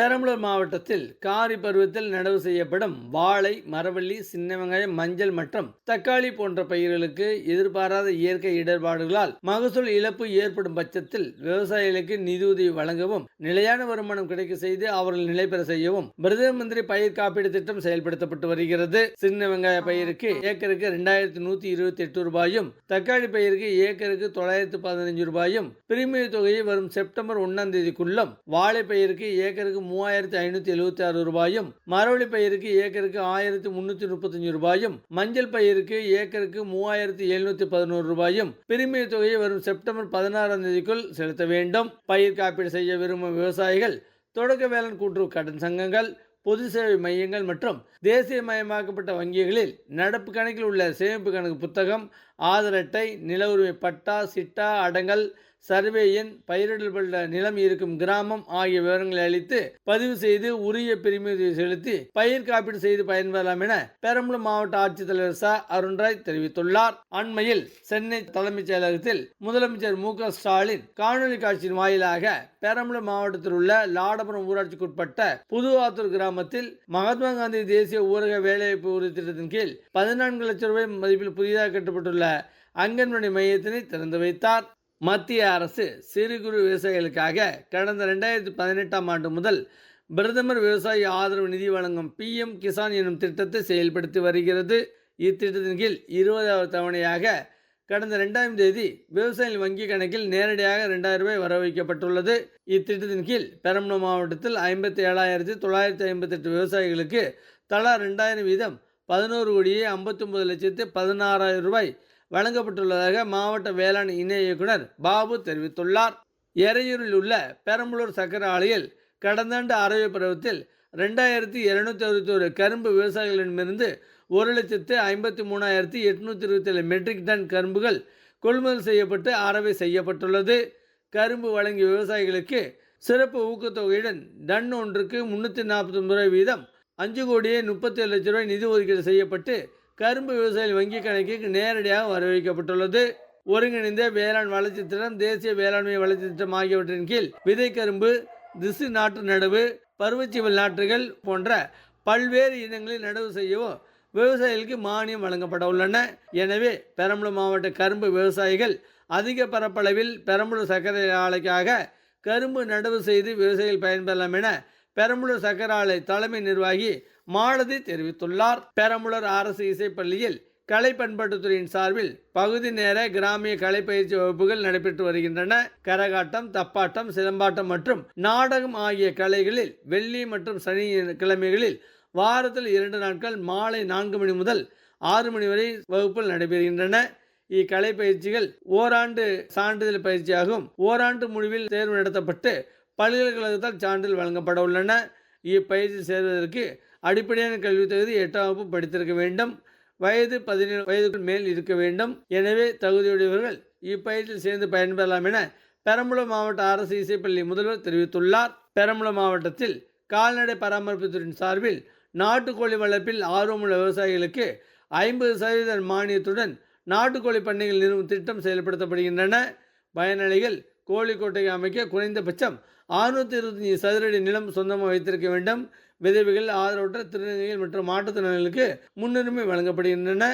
பெரம்பலூர் மாவட்டத்தில் காரி பருவத்தில் நடவு செய்யப்படும் வாழை மரவள்ளி சின்ன வெங்காயம் மஞ்சள் மற்றும் தக்காளி போன்ற பயிர்களுக்கு எதிர்பாராத இயற்கை இடர்பாடுகளால் மகசூல் இழப்பு ஏற்படும் பட்சத்தில் விவசாயிகளுக்கு நிதியுதவி வழங்கவும் நிலையான வருமானம் கிடைக்க செய்து அவர்கள் நிலை பெற செய்யவும் பிரதம மந்திரி பயிர் காப்பீடு திட்டம் செயல்படுத்தப்பட்டு வருகிறது. சின்ன வெங்காய பயிருக்கு ஏக்கருக்கு இரண்டாயிரத்தி நூத்தி இருபத்தி எட்டு ரூபாயும் தக்காளி பயிருக்கு ஏக்கருக்கு தொள்ளாயிரத்து பதினைஞ்சு ரூபாயும் பிரிமிய தொகையை வரும் செப்டம்பர் ஒன்னாம் தேதிக்குள்ளும் வாழை பயிருக்கு ஏக்கருக்கு மூவாயிரத்தி ஐநூற்றி எழுபத்தி ஆறு ரூபாயும் மரவள்ளி பயிருக்கு ஏக்கருக்கு ஆயிரத்தி முந்நூற்றி முப்பத்தஞ்சு ரூபாயும் மஞ்சள் பயிருக்கு ஏக்கருக்கு மூவாயிரத்தி எழுநூற்றி பதினோரு ரூபாயும் பிரிமிய தொகையை வரும் செப்டம்பர் பதினாறாம் தேதிக்குள் செலுத்த வேண்டும். பயிர் காப்பீடு செய்ய விரும்பும் விவசாயிகள் தொடக்க வேளாண் கூட்டுறவு கடன் சங்கங்கள் பொது சேவை மையங்கள் மற்றும் தேசியமயமாக்கப்பட்ட வங்கிகளில் நடப்பு கணக்கில் உள்ள சேமிப்பு கணக்கு புத்தகம் ஆதார் அட்டை நில உரிமை பட்டா சிட்டா அடங்கல் சர்வே எண் பயிரிடப்பட்ட நிலம் இருக்கும் கிராமம் ஆகிய விவரங்களை அளித்து பதிவு செய்து உரிய பிரிமியத்தை செலுத்தி பயிர் காப்பீடு செய்து பயன்பெறலாம் என பெரம்பலூர் மாவட்ட ஆட்சித்தலைவர் ச. அருண்ராய் தெரிவித்துள்ளார். அண்மையில் சென்னை தலைமைச் செயலகத்தில் முதலமைச்சர் மு. க. ஸ்டாலின் காணொலி காட்சியின் வாயிலாக பெரம்பலூர் மாவட்டத்தில் உள்ள லாடபுரம் ஊராட்சிக்குட்பட்ட புது ஆத்தூர் கிராமத்தில் மகாத்மா காந்தி தேசிய ஊரக வேலைவாய்ப்பு உறுதி திட்டத்தின் கீழ் பதினான்கு லட்சம் ரூபாய் மதிப்பில் புதிதாக கட்டப்பட்டுள்ள அங்கன்வாடி மையத்தினை திறந்து வைத்தார். மத்திய அரசு சிறு குறு விவசாயிகளுக்காக கடந்த ரெண்டாயிரத்தி பதினெட்டாம் ஆண்டு முதல் பிரதமர் விவசாய ஆதரவு நிதி வழங்கும் பிஎம் கிசான் எனும் திட்டத்தை செயல்படுத்தி வருகிறது. இத்திட்டத்தின் கீழ் இருபதாவது தவணையாக கடந்த ரெண்டாம் தேதி விவசாயிகள் வங்கி கணக்கில் நேரடியாக ரெண்டாயிரம் ரூபாய் வர வைக்கப்பட்டுள்ளது இத்திட்டத்தின் கீழ் பெரம்பலூர் மாவட்டத்தில் ஐம்பத்தி ஏழாயிரத்தி தொள்ளாயிரத்தி ஐம்பத்தெட்டு விவசாயிகளுக்கு தலா ரெண்டாயிரம் வீதம் பதினோரு கோடியே ஐம்பத்தொம்பது லட்சத்து பதினாறாயிரம் ரூபாய் வழங்கப்பட்டுள்ளதாக மாவட்ட வேளாண் இணை இயக்குனர் பாபு தெரிவித்துள்ளார். எறையூரில் உள்ள பெரம்பலூர் சக்கர ஆலையில் கடந்த ஆண்டு அறவை பருவத்தில் ரெண்டாயிரத்தி இருநூத்தி அறுபத்தி ஒரு கரும்பு விவசாயிகளிடமிருந்து ஒரு லட்சத்து ஐம்பத்தி மூணாயிரத்தி எட்நூத்தி இருபத்தி ஏழு மெட்ரிக் டன் கரும்புகள் கொள்முதல் செய்யப்பட்டு அறவை செய்யப்பட்டுள்ளது. கரும்பு வழங்கிய விவசாயிகளுக்கு சிறப்பு ஊக்கத்தொகையுடன் டன் ஒன்றுக்கு முன்னூற்றி நாற்பத்தி ரூபாய் வீதம் அஞ்சு கோடியே முப்பத்தி ஏழு லட்சம் ரூபாய் நிதி ஒதுக்கீடு செய்யப்பட்டு கரும்பு விவசாயிகள் வங்கி கணக்கிற்கு நேரடியாக வரவைக்கப்பட்டுள்ளது ஒருங்கிணைந்த வேளாண் வளர்ச்சி திட்டம் தேசிய வேளாண்மை வளர்ச்சி திட்டம் ஆகியவற்றின் கீழ் விதை கரும்பு திசு நாட்டு நடவு பருவச்சிவல் நாற்றுகள் போன்ற பல்வேறு இனங்களில் நடவு செய்யவும் விவசாயிகளுக்கு மானியம் வழங்கப்பட உள்ளன. எனவே பெரம்பலூர் மாவட்ட கரும்பு விவசாயிகள் அதிக பரப்பளவில் பெரம்பலூர் சர்க்கரை ஆலைக்காக கரும்பு நடவு செய்து விவசாயிகள் பயன்பெறலாம் என பெரம்பலூர் சர்க்கரை ஆலை தலைமை நிர்வாகி மாலதி தெரிவித்துள்ளார். பெரம்பலூர் அரசு இசைப்பள்ளியில் கலை பண்பாட்டுத்துறையின் சார்பில் பகுதி நேர கிராமிய கலை பயிற்சி வகுப்புகள் நடைபெற்று வருகின்றன. கரகாட்டம் தப்பாட்டம் சிலம்பாட்டம் மற்றும் நாடகம் ஆகிய கலைகளில் வெள்ளி மற்றும் சனி கிழமைகளில் வாரத்தில் இரண்டு நாட்கள் மாலை நான்கு மணி முதல் ஆறு மணி வரை வகுப்புகள் நடைபெறுகின்றன. இக்கலை பயிற்சிகள் ஓராண்டு சான்றிதழ் பயிற்சியாகும் ஓராண்டு முடிவில் தேர்வு நடத்தப்பட்டு பல்கலைக்கழகத்தால் சான்றிதழ் வழங்கப்பட உள்ளன. இப்பயிற்சி சேர்வதற்கு அடிப்படையான கல்வி தகுதி எட்டாம் வகுப்பு படித்திருக்க வேண்டும். வயது பதினேழு வயதுக்கு மேல் இருக்க வேண்டும். எனவே தகுதியுடையவர்கள் இப்பயிற்சியில் சேர்ந்து பயன்பெறலாம் என பெரம்பலூர் மாவட்ட அரசு இசைப்பள்ளி முதல்வர் தெரிவித்துள்ளார். பெரம்பலூர் மாவட்டத்தில் கால்நடை பராமரிப்புத்துறையின் சார்பில் நாட்டுக்கோழி வளர்ப்பில் ஆர்வமுள்ள விவசாயிகளுக்கு ஐம்பது சதவீத மானியத்துடன் நாட்டுக்கோழி பண்ணைகள் நிறுவும் திட்டம் செயல்படுத்தப்படுகின்றன. பயனாளிகள் கோழிக்கோட்டையை அமைக்க குறைந்தபட்சம் அறுநூத்தி இருபத்தஞ்சி சதுரடி நிலம் சொந்தமாக வைத்திருக்க வேண்டும். விதவைகள் ஆதரவற்ற திருநங்கைகள் மற்றும் மாற்றுத்திறனாளிகளுக்கு முன்னுரிமை வழங்கப்படுகின்றன.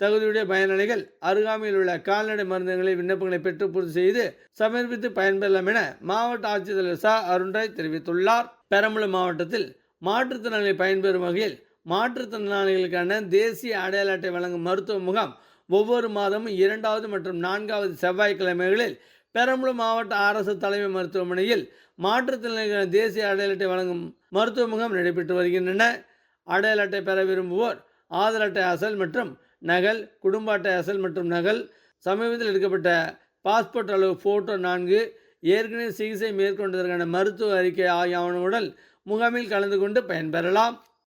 தகுதியுடைய பயனாளிகள் அருகாமையில் உள்ள கால்நடை மருந்துகளை விண்ணப்பங்களை பெற்று பூர்த்தி செய்து சமர்ப்பித்து பயன்பெறலாம் என மாவட்ட ஆட்சித்தலைவர் ச. அருண்ராய் தெரிவித்துள்ளார். பெரம்பலூர் மாவட்டத்தில் மாற்றுத்திறனாளி பயன்பெறும் வகையில் மாற்றுத்திறனாளிகளுக்கான தேசிய அடையாள அட்டை வழங்கும் மருத்துவ முகாம் ஒவ்வொரு மாதமும் இரண்டாவது மற்றும் நான்காவது செவ்வாய்க்கிழமைகளில் பெரம்பலூர் மாவட்ட அரசு தலைமை மருத்துவமனையில் மாற்றுத்திறனாளிகள் தேசிய அடையாள அட்டை வழங்கும் மருத்துவ முகாம் நடைபெற்று வருகின்றன. அடையாள அட்டை பெற விரும்புவோர் ஆதார் அட்டை அசல் மற்றும் நகல் குடும்ப அட்டை அசல் மற்றும் நகல் சமீபத்தில் எடுக்கப்பட்ட பாஸ்போர்ட் அளவு ஃபோட்டோ நான்கு ஏற்கனவே சிகிச்சை மேற்கொண்டதற்கான மருத்துவ அறிக்கை ஆகிய ஆவணங்களுடன் முகாமில் கலந்து கொண்டு பயன்பெறலாம்.